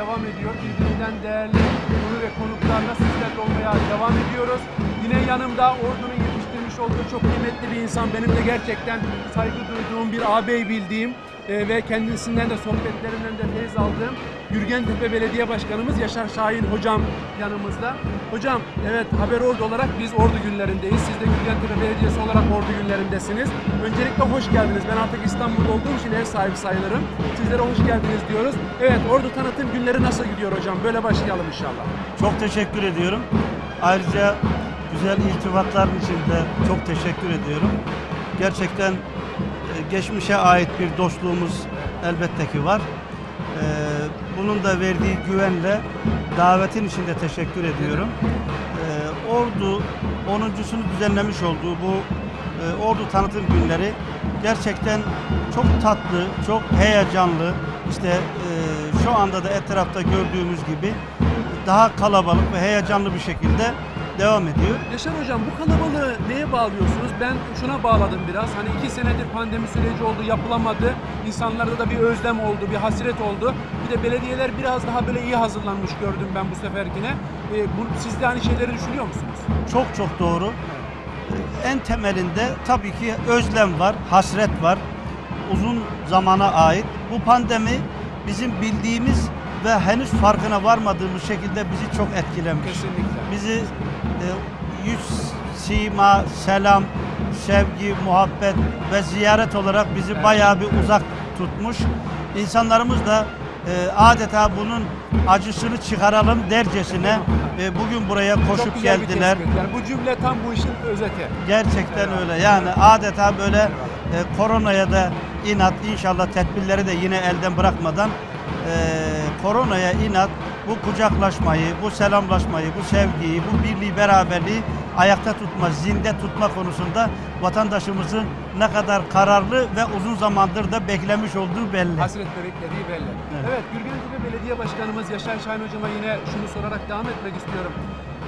devam ediyor. Birbirinden değerli konu ve konuklarla sizlerle olmaya devam ediyoruz. Yine yanımda ordunun yetiştirmiş olduğu çok kıymetli bir insan. Benim de gerçekten saygı duyduğum bir ağabey bildiğim e, ve kendisinden de sohbetlerinden de feyiz aldığım Gürgentepe Belediye Başkanımız Yaşar Şahin hocam yanımızda. Hocam evet Haber Ordu olarak biz Ordu günlerindeyiz. Siz de Gürgentepe Belediyesi olarak Ordu günlerindesiniz. Öncelikle hoş geldiniz. Ben artık İstanbul'da olduğum için ev sahibi sayılırım. Sizlere hoş geldiniz diyoruz. Evet Ordu tanıtım günleri nasıl gidiyor hocam? Böyle başlayalım inşallah. Çok teşekkür ediyorum. Ayrıca güzel irtibatların için de çok teşekkür ediyorum. Gerçekten geçmişe ait bir dostluğumuz elbette ki var. E, Bunun da verdiği güvenle davetin için de teşekkür ediyorum. E, Ordu 10.sunu düzenlemiş olduğu bu e, Ordu tanıtım günleri gerçekten çok tatlı, çok heyecanlı. İşte e, şu anda da etrafta gördüğümüz gibi daha kalabalık ve heyecanlı bir şekilde devam ediyor. Yaşar hocam bu kalabalığı neye bağlıyorsunuz? Ben şuna bağladım biraz. Hani iki senedir pandemi süreci oldu, yapılamadı. İnsanlarda da bir özlem oldu, bir hasret oldu. Bir de belediyeler biraz daha böyle iyi hazırlanmış gördüm ben bu seferkine. Ee, bu, siz de aynı şeyleri düşünüyor musunuz? Çok çok doğru. En temelinde tabii ki özlem var, hasret var. Uzun zamana ait. Bu pandemi bizim bildiğimiz ve henüz farkına varmadığımız şekilde bizi çok etkilemiş. Kesinlikle. Bizi e, yüz, sima, selam, sevgi, muhabbet ve ziyaret olarak bizi Evet. bayağı bir uzak tutmuş. İnsanlarımız da e, adeta bunun acısını çıkaralım dercesine e, bugün buraya Çok koşup bir geldiler. Yani bu cümle tam bu işin özeti. Gerçekten öyle. Yani adeta böyle e, koronaya da inat inşallah tedbirleri de yine elden bırakmadan koronaya inat bu kucaklaşmayı, bu selamlaşmayı, bu sevgiyi, bu birliği, beraberliği ayakta tutma, zinde tutma konusunda vatandaşımızın ne kadar kararlı ve uzun zamandır da beklemiş olduğu belli. Hasretle beklediği belli. Evet, Evet. Gürgentepe Belediye Başkanımız Yaşar Şahin Hocama yine şunu sorarak devam etmek istiyorum.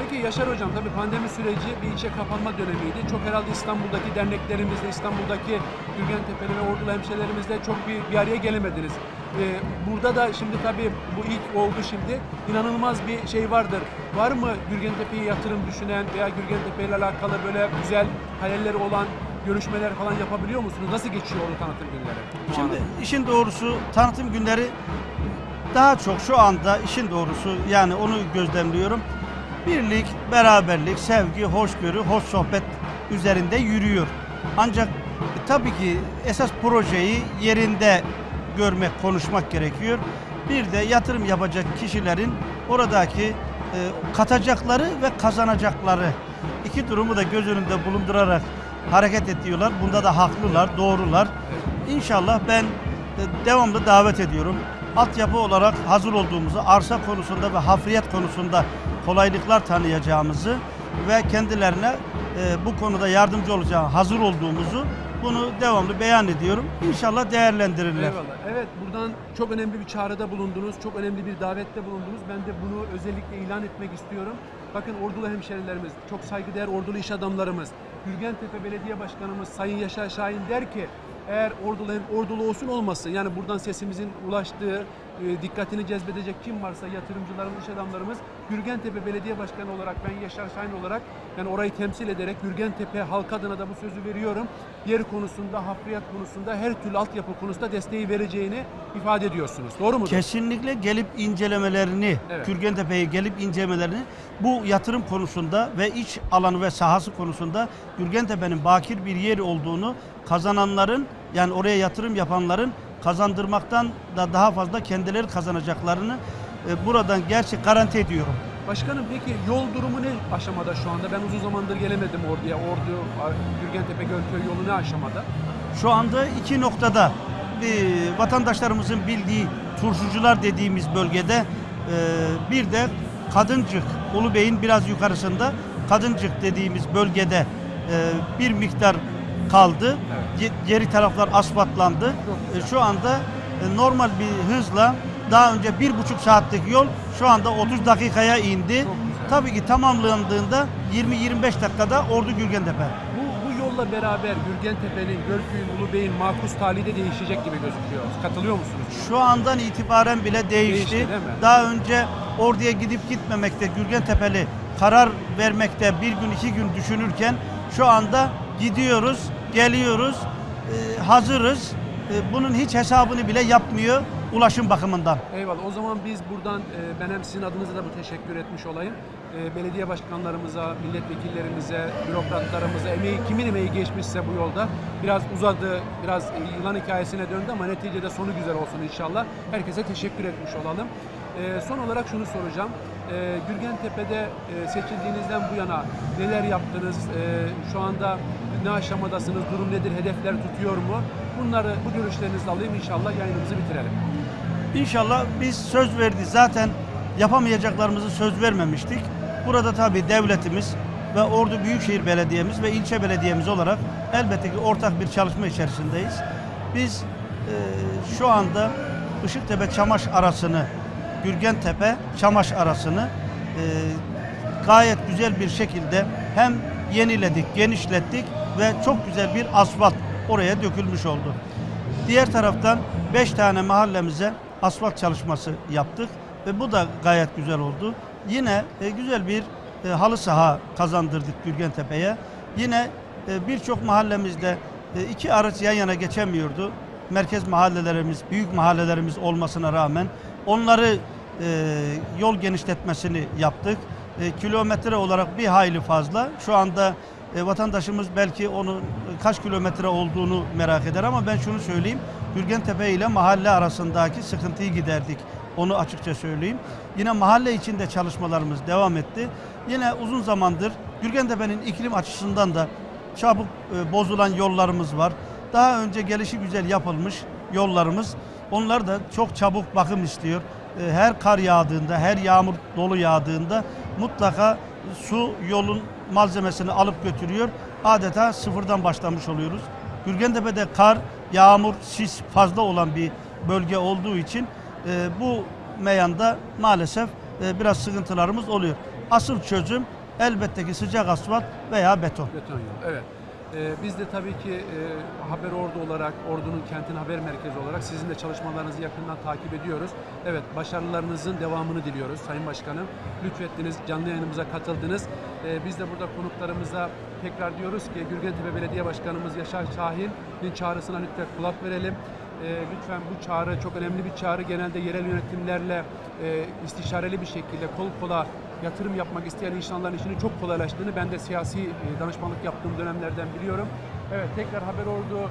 Peki Yaşar Hocam tabii pandemi süreci bir içe kapanma dönemiydi. Çok herhalde İstanbul'daki derneklerimizle, İstanbul'daki Gürgentepe'li ve Ordulu hemşehrilerimizle çok bir, bir araya gelemediniz. Ee, burada da şimdi tabii bu ilk oldu şimdi. İnanılmaz bir şey vardır. Var mı Gürgentepe'ye yatırım düşünen veya Gürgentepe ile alakalı böyle güzel hayalleri olan görüşmeler falan yapabiliyor musunuz? Nasıl geçiyor o tanıtım günleri? Şimdi işin doğrusu tanıtım günleri daha çok şu anda işin doğrusu yani onu gözlemliyorum. Birlik, beraberlik, sevgi, hoşgörü, hoş sohbet üzerinde yürüyor. Ancak tabii ki esas projeyi yerinde görmek, konuşmak gerekiyor. Bir de yatırım yapacak kişilerin oradaki e, katacakları ve kazanacakları iki durumu da göz önünde bulundurarak hareket ediyorlar. Bunda da haklılar, doğrular. İnşallah ben e, devamlı davet ediyorum. Altyapı olarak hazır olduğumuzu, arsa konusunda ve hafriyet konusunda kolaylıklar tanıyacağımızı ve kendilerine e, bu konuda yardımcı olacağı hazır olduğumuzu bunu devamlı beyan ediyorum. İnşallah değerlendirirler. Eyvallah. Evet buradan çok önemli bir çağrıda bulundunuz. Çok önemli bir davette bulundunuz. Ben de bunu özellikle ilan etmek istiyorum. Bakın Ordulu hemşerilerimiz, çok saygıdeğer Ordulu iş adamlarımız, Gürgentepe Belediye Başkanımız Sayın Yaşar Şahin der ki eğer Ordulu Ordulu olsun olmasın yani buradan sesimizin ulaştığı, dikkatini cezbedecek kim varsa yatırımcılarımız, iş adamlarımız Gürgentepe Belediye Başkanı olarak ben Yaşar Şahin olarak yani orayı temsil ederek Gürgentepe halk adına da bu sözü veriyorum. Yer konusunda, hafriyat konusunda, her türlü altyapı konusunda desteği vereceğini ifade ediyorsunuz. Doğru mudur? Kesinlikle gelip incelemelerini, Evet. Gürgentepe'ye gelip incelemelerini bu yatırım konusunda ve iç alanı ve sahası konusunda Gürgentepe'nin bakir bir yer olduğunu kazananların yani oraya yatırım yapanların kazandırmaktan da daha fazla kendileri kazanacaklarını e, buradan gerçek garanti ediyorum. Başkanım peki yol durumu ne aşamada şu anda? Ben uzun zamandır gelemedim orduya. Ordu, Gürgentepe Gölköy yolu ne aşamada? Şu anda iki noktada bir vatandaşlarımızın bildiği turşucular dediğimiz bölgede e, bir de Kadıncık, Ulubey'in biraz yukarısında Kadıncık dediğimiz bölgede e, bir miktar kaldı. Ge- Geri taraflar asfaltlandı. E, Şu anda e, normal bir hızla daha önce bir buçuk saatlik yol şu anda 30 dakikaya indi. Tabii ki tamamlandığında 20-25 dakikada Ordu Gürgentepe. Bu, bu Bunlarla beraber Gürgentepe'nin, Gölköy'ün, Ulubey'in makus tali de değişecek gibi gözüküyor. Katılıyor musunuz? Şu andan itibaren bile değişti. Değişti, değil mi? Daha önce oraya gidip gitmemekte Gürgen Tepeli karar vermekte bir gün iki gün düşünürken şu anda gidiyoruz, geliyoruz, e, hazırız. E, bunun hiç hesabını bile yapmıyor ulaşım bakımından. Eyvallah. O zaman biz buradan e, ben hem sizin adınıza da bu teşekkür etmiş olayım. E, belediye başkanlarımıza, milletvekillerimize, bürokratlarımıza, emeği, kimin emeği geçmişse bu yolda biraz uzadı, biraz e, yılan hikayesine döndü ama neticede sonu güzel olsun inşallah. Herkese teşekkür etmiş olalım. E, son olarak şunu soracağım. E, Gürgentepe'de e, seçildiğinizden bu yana neler yaptınız? E, şu anda ne aşamadasınız? Durum nedir? Hedefler tutuyor mu? Bunları, bu görüşlerinizi alayım inşallah yayınımızı bitirelim. İnşallah biz söz verdik. Zaten yapamayacaklarımızı söz vermemiştik. Burada tabii devletimiz ve Ordu Büyükşehir Belediye'miz ve ilçe belediyemiz olarak elbette ki ortak bir çalışma içerisindeyiz. Biz e, şu anda Işıktepe Çamaş arasını, Gürgentepe Çamaş arasını e, gayet güzel bir şekilde hem yeniledik, genişlettik ve çok güzel bir asfalt oraya dökülmüş oldu. Diğer taraftan 5 tane mahallemize asfalt çalışması yaptık ve bu da gayet güzel oldu. Yine e, güzel bir e, halı saha kazandırdık Gürgentepe'ye. Yine e, birçok mahallemizde e, iki araç yan yana geçemiyordu. Merkez mahallelerimiz, büyük mahallelerimiz olmasına rağmen onları e, yol genişletmesini yaptık. E, kilometre olarak bir hayli fazla. Şu anda e, vatandaşımız belki onun kaç kilometre olduğunu merak eder ama ben şunu söyleyeyim. Gürgentepe ile mahalle arasındaki sıkıntıyı giderdik. Onu açıkça söyleyeyim. Yine mahalle içinde çalışmalarımız devam etti. Yine uzun zamandır Gürgentepe'nin iklim açısından da çabuk e, bozulan yollarımız var. Daha önce gelişi güzel yapılmış yollarımız. Onlar da çok çabuk bakım istiyor. E, Her kar yağdığında, her yağmur dolu yağdığında mutlaka su yolun malzemesini alıp götürüyor. Adeta sıfırdan başlamış oluyoruz. Gürgentepe'de kar, yağmur, sis fazla olan bir bölge olduğu için e, bu meyanda maalesef e, biraz sıkıntılarımız oluyor. Asıl çözüm elbette ki sıcak asfalt veya beton. Beton yol. Evet. Ee, biz de tabii ki e, Haber Ordu olarak, Ordu'nun kentin haber merkezi olarak sizin de çalışmalarınızı yakından takip ediyoruz. Evet, başarılarınızın devamını diliyoruz Sayın Başkanım. Lütfettiniz, canlı yayınımıza katıldınız. Ee, biz de burada konuklarımıza tekrar diyoruz ki Gürgentepe Belediye Başkanımız Yaşar Şahin'in çağrısına lütfen kulak verelim. Ee, lütfen bu çağrı çok önemli bir çağrı. Genelde yerel yönetimlerle e, istişareli bir şekilde kol kola yatırım yapmak isteyen insanların işini çok kolaylaştığını ben de siyasi e, danışmanlık yaptığım dönemlerden biliyorum. Evet tekrar Haber Ordu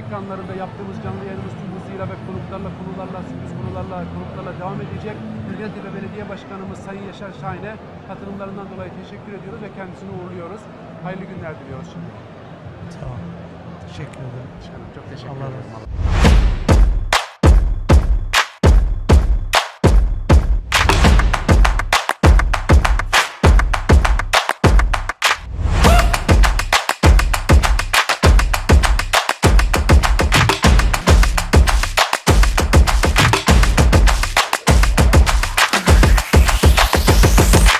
ekranlarında yaptığımız canlı yayınımız tüm hızıyla ve konuklarla, konularla, sürpriz konularla, konuklarla devam edecek. Gülgentepe Belediye Başkanımız Sayın Yaşar Şahin'e katılımlarından dolayı teşekkür ediyoruz ve kendisini uğurluyoruz. Hayırlı günler diliyoruz şimdi. Tamam. Teşekkür ederim. Çok teşekkür Allah razı ederim. olsun.